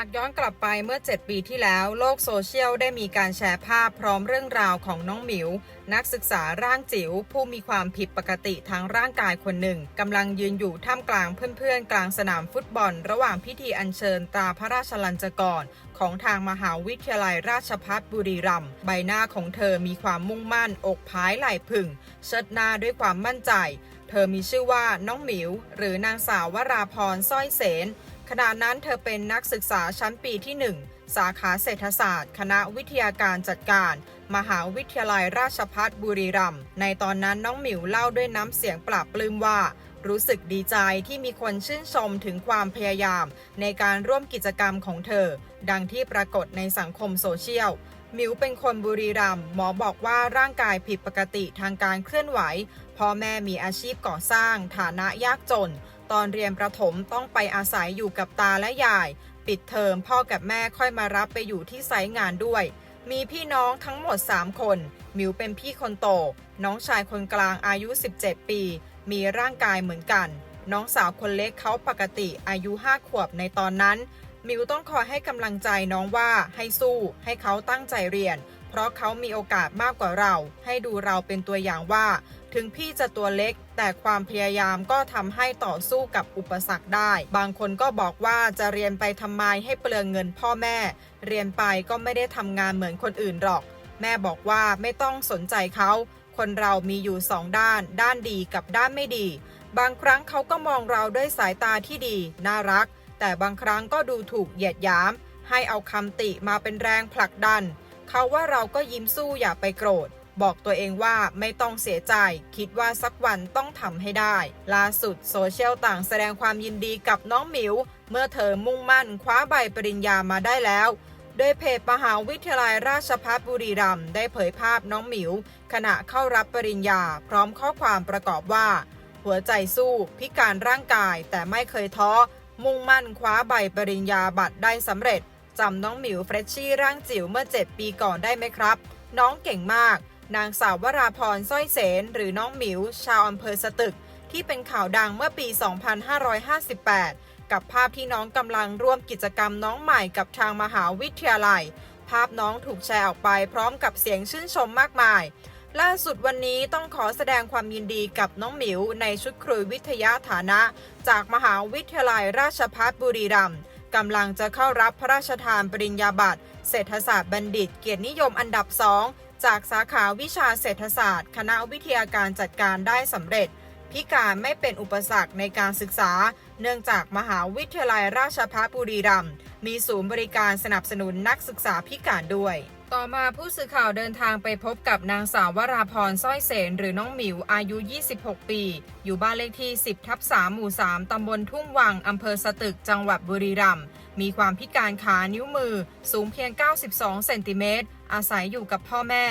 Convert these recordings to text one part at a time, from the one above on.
ากย้อนกลับไปเมื่อ 7 ปีที่แล้ว โลกโซเชียลได้มีการแชร์ภาพพร้อมเรื่องราวของน้องหมิว นักศึกษาร่างจิ๋วผู้มีความผิดปกติทางร่างกายคนหนึ่งกำลังยืนอยู่ท่ามกลางเพื่อนๆ กลางสนามฟุตบอล ระหว่างพิธีอัญเชิญตาพระราชลัญจกร ของทางมหาวิทยาลัยราชภัฏบุรีรัมย์ใบหน้าของเธอมีความมุ่งมั่น อกพายไหล่ผึ่ง เชิดหน้าด้วยความมั่นใจ เธอมีชื่อว่าน้องหมิว หรือนางสาววราพรสร้อยเสน ขณะนั้นเธอเป็นนักศึกษาชั้นปีที่ 1 สาขาเศรษฐศาสตร์ คณะวิทยาการจัดการ มหาวิทยาลัยราชภัฏบุรีรัมย์ในตอนนั้นน้องหมิวเล่าด้วยน้ำเสียงปราบปลื้มว่า รู้สึกดีใจที่มีคนชื่นชมถึงความพยายาม ในการร่วมกิจกรรมของเธอ ดังที่ปรากฏในสังคมโซเชียลมิวเป็นคนบุรีรัมย์หมอบอกว่าร่างกายผิดปกติทางการเคลื่อนไหวพ่อแม่มีอาชีพก่อสร้าง ฐานะยากจน ตอนเรียนประถมต้องไปอาศัยอยู่กับตาและยาย ปิดเทอมพ่อกับแม่ค่อยมารับไปอยู่ที่ไซต์งานด้วย มีพี่น้องทั้งหมด 3 คน มิวเป็นพี่คนโต น้องชายคนกลางอายุ 17 ปี มีร่างกายเหมือนกัน น้องสาวคนเล็กเขาปกติอายุ 5 ขวบในตอนนั้น มิวต้องคอยให้กำลังใจน้องว่าให้สู้ ให้เขาตั้งใจเรียน เพราะเขามีโอกาสมากกว่าเรา ให้ดูเราเป็นตัวอย่างว่า ถึงพี่จะตัวเล็ก แต่ความพยายามก็ทำให้ต่อสู้กับอุปสรรคได้ บางคนก็บอกว่าจะเรียนไปทำไมให้เปลืองเงินพ่อแม่ เรียนไปก็ไม่ได้ทำงานเหมือนคนอื่นหรอก แม่บอกว่าไม่ต้องสนใจเขา คนเรามีอยู่สองด้าน ด้านดีกับด้านไม่ดี บางครั้งเขาก็มองเราด้วยสายตาที่ดี น่ารัก แต่บางครั้งก็ดูถูกเหยียดหยาม ให้เอาคำติมาเป็นแรงผลักดัน เขาว่าเราก็ยิ้มสู้อย่าไปโกรธ บอกตัวเองว่าไม่ต้องเสียใจ คิดว่าสักวันต้องทำให้ได้ ล่าสุดโซเชียลต่างแสดงความยินดีกับน้องหมิว เมื่อเธอมุ่งมั่นคว้าใบปริญญามาได้แล้วโดยเพจมหาวิทยาลัยราชภัฏบุรีรัมย์ได้เผยภาพน้องหมิว ขณะเข้ารับปริญญา พร้อมข้อความประกอบว่า หัวใจสู้ พิการร่างกายแต่ไม่เคยท้อ มุ่งมั่นคว้าใบปริญญาบัตรได้สำเร็จจำน้องหมิวเฟรชชี่ร่างจิ๋วเมื่อ 7 ปีก่อนได้ไหมครับ น้องเก่งมาก นางสาววราพรสร้อยเสนหรือน้องหมิว ชาวอำเภอสตึก ที่เป็นข่าวดังเมื่อปี 2558 กับภาพที่น้องกำลังร่วมกิจกรรมน้องใหม่กับทางมหาวิทยาลัย ภาพน้องถูกแชร์ออกไปพร้อมกับเสียงชื่นชมมากมาย ล่าสุดวันนี้ต้องขอแสดงความยินดีกับน้องหมิว ในชุดครุยวิทยาฐานะ จากมหาวิทยาลัยราชภัฏบุรีรัมย์กำลังจะเข้ารับพระราชทานปริญญาบัตรเศรษฐศาสตร์บัณฑิต เกียรตินิยมอันดับสอง จากสาขาวิชาเศรษฐศาสตร์ คณะวิทยาการจัดการได้สำเร็จ พิการไม่เป็นอุปสรรคในการศึกษา เนื่องจากมหาวิทยาลัยราชภัฏบุรีรัมย์มีศูนย์บริการสนับสนุนนักศึกษาพิการด้วย ต่อมาผู้สื่อข่าวเดินทางไปพบกับนางสาววราพรสร้อยเสนหรือน้องหมิวอายุ 26 ปี อยู่บ้านเลขที่ 10 ทับ 3 หมู่ 3 ตำบลทุ่งวัง อำเภอสตึก จังหวัดบุรีรัมย์ มีความพิการขานิ้วมือ สูงเพียง 92 เซนติเมตร อาศัยอยู่กับพ่อแม่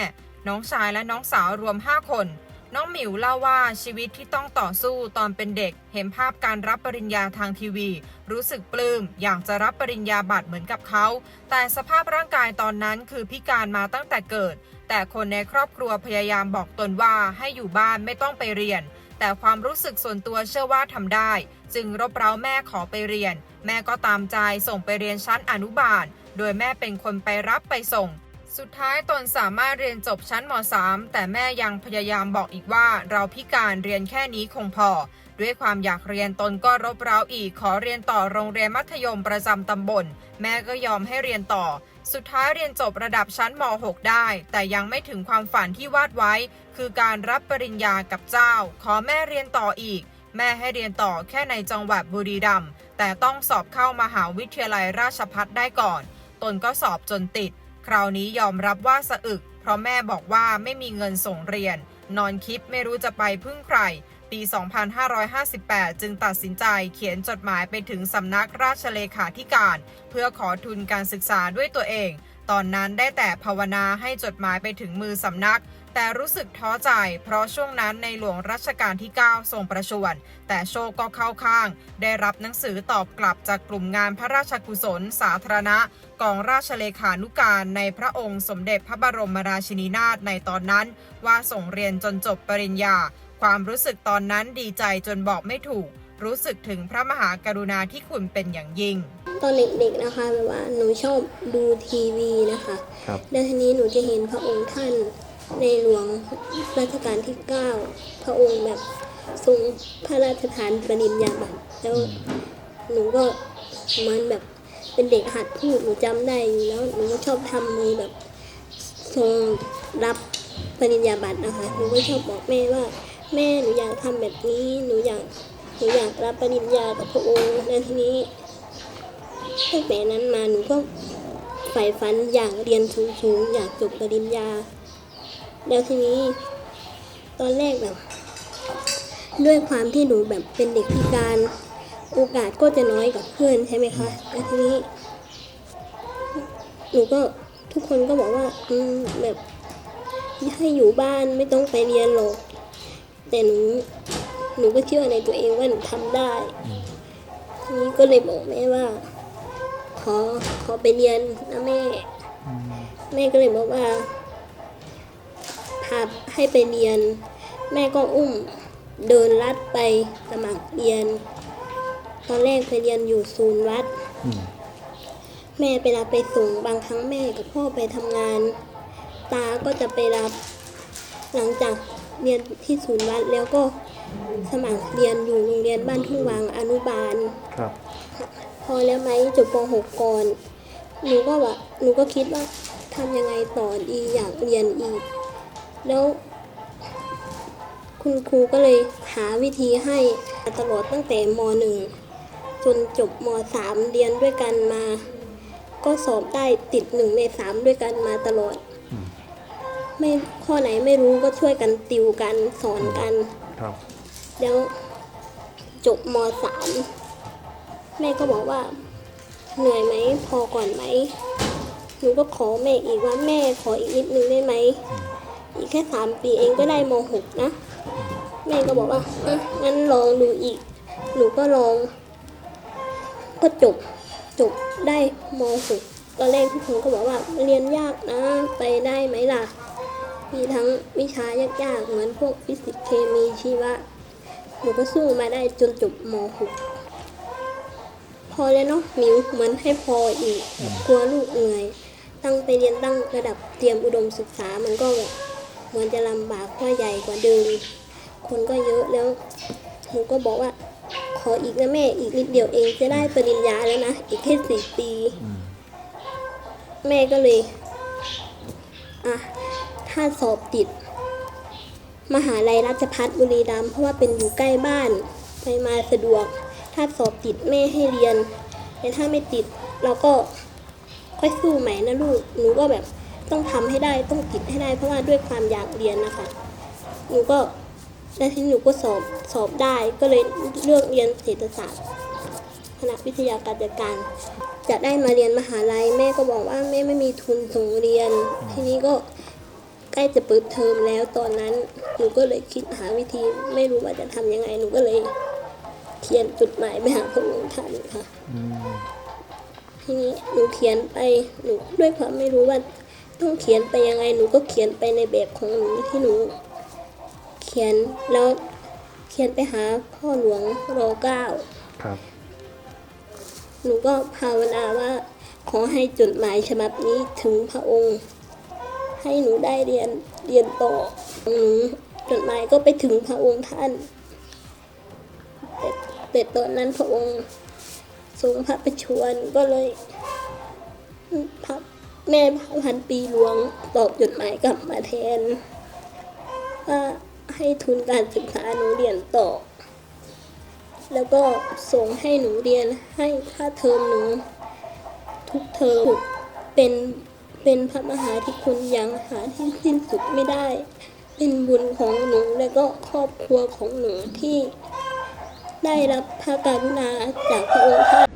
น้องชายและน้องสาวรวม 5 คน น้องหมิวเล่าว่าชีวิตที่ต้องต่อสู้ตอนเป็นเด็ก เห็นภาพการรับปริญญาทางทีวี รู้สึกปลื้มอยากจะรับปริญญาบัตรเหมือนกับเขา แต่สภาพร่างกายตอนนั้นคือพิการมาตั้งแต่เกิด แต่คนในครอบครัวพยายามบอกตนว่าให้อยู่บ้านไม่ต้องไปเรียน แต่ความรู้สึกส่วนตัวเชื่อว่าทำได้ จึงรบเร้าแม่ขอไปเรียน แม่ก็ตามใจส่งไปเรียนชั้นอนุบาล โดยแม่เป็นคนไปรับไปส่ง สุดท้ายตนสามารถเรียนจบชั้นม .3 แต่แม่ยังพยายามบอกอีกว่า เราพิการเรียนแค่นี้คงพอ ด้วยความอยากเรียนตนก็รบเร้าอีกขอเรียนต่อโรงเรียนมัธยมประจำตำบล แม่ก็ยอมให้เรียนต่อ สุดท้ายเรียนจบระดับชั้นม .6 ได้ แต่ยังไม่ถึงความฝันที่วาดไว้ คือการรับปริญญากับเจ้า ขอแม่เรียนต่ออีก แม่ให้เรียนต่อแค่ในจังหวัดบุรีรัมย์แต่ต้องสอบเข้ามหาวิทยาลัยราชภัฏได้ก่อน ตนก็สอบจนติด คราวนี้ยอมรับว่าสะอึก เพราะแม่บอกว่าไม่มีเงินส่งเรียน นอนคิดไม่รู้จะไปพึ่งใคร ปี 2558 จึงตัดสินใจเขียนจดหมายไปถึงสำนักราชเลขาธิการ เพื่อขอทุนการศึกษาด้วยตัวเอง ตอนนั้นได้แต่ภาวนาให้จดหมายไปถึงมือสำนัก แต่รู้สึกท้อใจ เพราะช่วงนั้นในหลวงรัชกาลที่ 9 ทรงประชวรแต่โชคก็เข้าข้าง ได้รับหนังสือตอบกลับจากกลุ่มงานพระราชกุศล สาธารณะ กองราชเลขานุการในพระองค์สมเด็จพระบรมราชินีนาถในตอนนั้น ว่าส่งเรียนจนจบปริญญา ความรู้สึกตอนนั้นดีใจจนบอกไม่ถูก รู้สึกถึงพระมหากรุณาธิคุณเป็นอย่างยิ่ง ตอนเด็กๆนะคะแบบว่าหนูชอบดูทีวีนะคะครับ แล้วทีนี้หนูจะเห็นพระองค์ท่านในหลวงรัชกาลที่ 9 พระองค์แบบทรงพระราชทานปริญญาบัตรแล้วหนูก็เหมันแบบเป็นเด็กหัดพูดหนูจำได้อยู่แล้วหนูก็ชอบทำมือแบบทรงรับปริญญาบัตรนะคะหนูก็ชอบบอกแม่ว่า แม่หนูอยากทำแบบนี้หนูอยาก หนูอยากรับปริญญากับพระองค์แล้วทีนี้ตั้งแต่นั้นมาหนูก็ใฝ่ฝันอยากเรียนสูงๆอยากจบปริญญา แล้วทีนี้ ตอนแรกแบบ ด้วยความที่หนูแบบเป็นเด็กพิการโอกาสก็จะน้อยกว่าเพื่อนใช่ไหมคะแล้วทีนี้ หนูก็ทุกคนก็บอกว่า อืมแบบให้อยู่บ้านไม่ต้องไปเรียนหรอกแต่หนู หนูก็เชื่อในตัวเองว่าหนูทำได้ทีนี้ก็เลยบอกแม่ว่า ขอขอไปเรียนนะแม่ แม่ก็เลยบอกว่าพาให้ไปเรียน แม่ก็อุ้มเดินลัดไปสมัครเรียน ตอนแรกไปเรียนอยู่ศูนย์วัดมแม่ไปรับไปส่งบางครั้งแม่กับพ่อไปทำงาน ตาก็จะไปรับ หลังจาก เรียนที่ศูนย์วัดแล้วก็สมัครเรียนอยู่โรงเรียนบ้านทุ่งวางอนุบาล ครับ พอแล้วไหมจบป .6 ก่อนหนูก็ว่าหนูก็คิดว่าทำยังไงต่อดีอยากเรียนอีก แล้ว คุณครูก็เลยหาวิธีให้ตลอดตั้งแต่ม .1 จนจบม .3 เรียนด้วยกันมา ก็สอบได้ติดหนึ่งในสามด้วยกันมาตลอดอืม ไม่ข้อไหนไม่รู้ก็ช่วยกันติวกันสอนกัน ครับ แล้วจบมสามแม่ก็บอกว่า เหนื่อยไหมพอก่อนไหมหนูก็ขอแม่อีกว่าแม่ขออีกนิดนึงได้ไหมอีกแค่สามปีเองก็ได้มหกนะแม่ก็บอกว่าอะงั้นลองดูอีก หนูก็ลอง ก็จบจบได้มหกตอนแรกทุกคนก็บอกว่าเรียนยากนะไปได้ไหมล่ะ มีทั้งวิชายากๆ เหมือนพวกฟิสิกส์เคมีชีวะ หนูก็สู้มาได้จนจบม .6 พอแล้วเนาะหมิวเหมือนให้พออีก กลัวลูกเหนื่อย ตั้งไปเรียนตั้งระดับเตรียมอุดมศึกษามันก็แบบเหมือนจะลำบากเพราะใหญ่กว่าเดิม คนก็เยอะแล้วหนูก็บอกว่า ขออีกนะแม่อีกนิดเดียวเองจะได้ปริญญาแล้วนะ อีกแค่สี่ปีอืมแม่ก็เลย อะถ้าสอบติด มหาลัยราชพัฒบุรีรัมย์เพราะว่าเป็นอยู่ใกล้บ้านไปมาสะดวก ถ้าสอบติดแม่ให้เรียน แต่ถ้าไม่ติดเราก็ค่อยสู้ใหม่นะลูก หนูก็แบบต้องทำให้ได้ต้องติดให้ได้เพราะว่าด้วยความอยากเรียนนะคะ หนูก็แล้วทีนี้หนูก็สอบสอบได้ก็เลยเลือกเรียนเศรษฐศาสตร์คณะวิทยาการจัดการจะได้มาเรียนมหาลัยแม่ก็บอกว่าแม่ไม่มีทุนส่งเรียน ทีนี้ก็ใก ล้จะเปิดเทอมแล้วตอนนั้นหนูก็เลยคิดหาวิธีไม่รู้ว่าจะทำยังไงหนูก็เลยเขียนจดหมายไปหาพระองค์ท่านค่ะอืมทีนี้หนูเขียนไปหนูด้วยความไม่รู้ว่าต้องเขียนไปยังไงหนูก็เขียนไปในแบบของหนูที่หนู เขียนแล้วเขียนไปหาพ่อหลวงรอเก้าครับ หนูก็ภาวนาว่า ขอให้จดหมายฉบับนี้ถึงพระองค์ ให้หนูได้เรียนเรียนต่อหนูจดหมายก็ไปถึงพระองค์ท่านแต่แต่ตอนนั้นพระองค์ทรงพระประชวรก็เลยพระแม่พระพันปีหลวงตอบจดหมายกลับมาแทนว่าให้ทุนการศึกษาหนูเรียนต่อ แล้วก็ส่งให้หนูเรียนให้ค่าเทอมหนู ทุกเทอมเป็น เป็นพระมหาธิคุณอย่างหาที่สิ้นสุดไม่ได้ เป็นบุญของหนูและก็ครอบครัวของหนูที่ ได้รับพระกรุณาจากพระองค์ท่าน